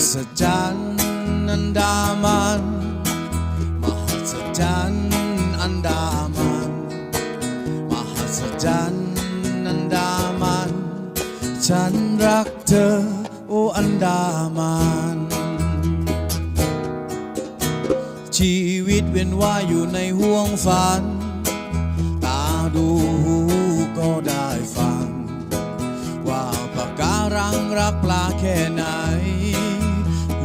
จรรย์อันดามันมหัศจรรย์อันดามันมหัศจรรย์อันดามัน ฉันรักเธอโอ้อันดามันชีวิตเวียนว่ายอยู่ในห่วงฝัน ตาดูหูก็ได้ฟัง ว่าปากการังรักปลาแค่ไหน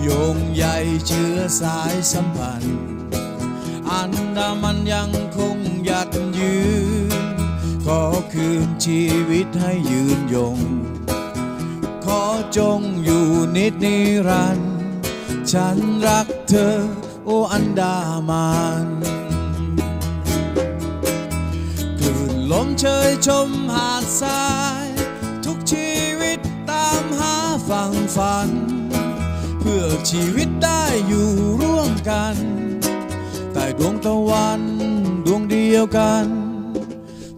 โยงใยเชื้อสายสัมพันธ์ อันดามันยังคงหยัดยืน ขอคืนชีวิตให้ยืนยง ขอจงอยู่นิดนิรันดร์ฉันรักเธอ โออันดามันคลื่นลมเชยชมหาดทราย ชีวิตได้อยู่ร่วมกัน ใต้ดวงตะวันดวงเดียวกัน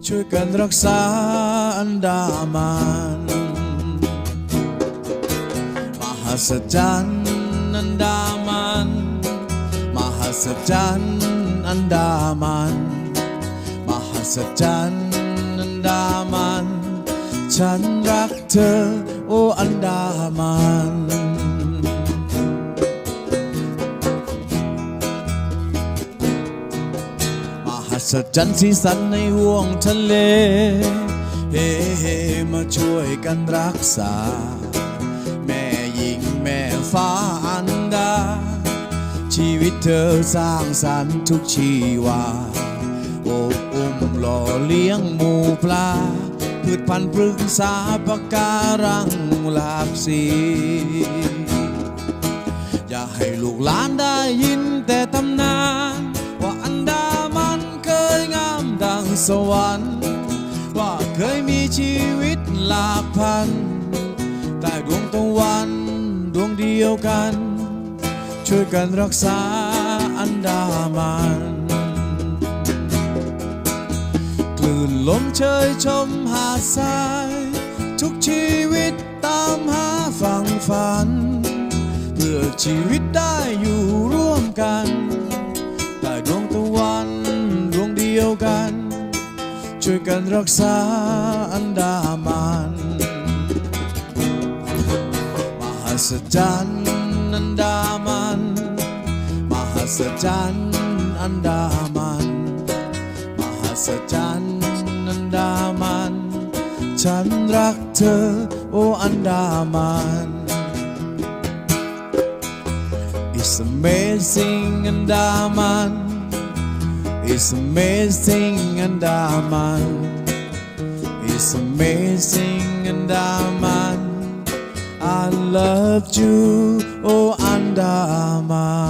ช่วยกันรักษาอันดามันมหัศจรรย์อันดามันมหัศจรรย์อันดามันมหัศจรรย์อันดามัน ฉันรักเธอ โอ้อันดามัน มหัศจรรย์สีสันในห่วงทะเล เฮ้เฮมาช่วยกันรักษา แม่หญิงแม่ฟ้าอันดา ชีวิตเธอสร้างสรรค์ทุกชีวาโอบอุ้มหล่อเลี้ยงหมูปลา พืชพันธุ์ปรึกษาปะการังหลากสี อย่าให้ลูกหลานได้ยิ สวรรค์ ว่าเคยมีชีวิตหลากพันใต้ดวงตะวันดวงเดียวกัน ช่วยกันรักษาอันดามันคลื่นลมเชยชมหาดทราย ทุกชีวิตตามหาฝั่งฝัน เพื่อชีวิตได้อยู่ร่วมกัน ช่วยกันรักษาอันดามันมหัศจรรย์อันดามันมหัศจรรย์อันดามันมหัศจรรย์อันดามัน ฉันรักเธอโอ้อันดามัน It's amazing and Andaman It's amazing and I'm on. It's amazing and I'm on. I loved you, oh, and I'm on.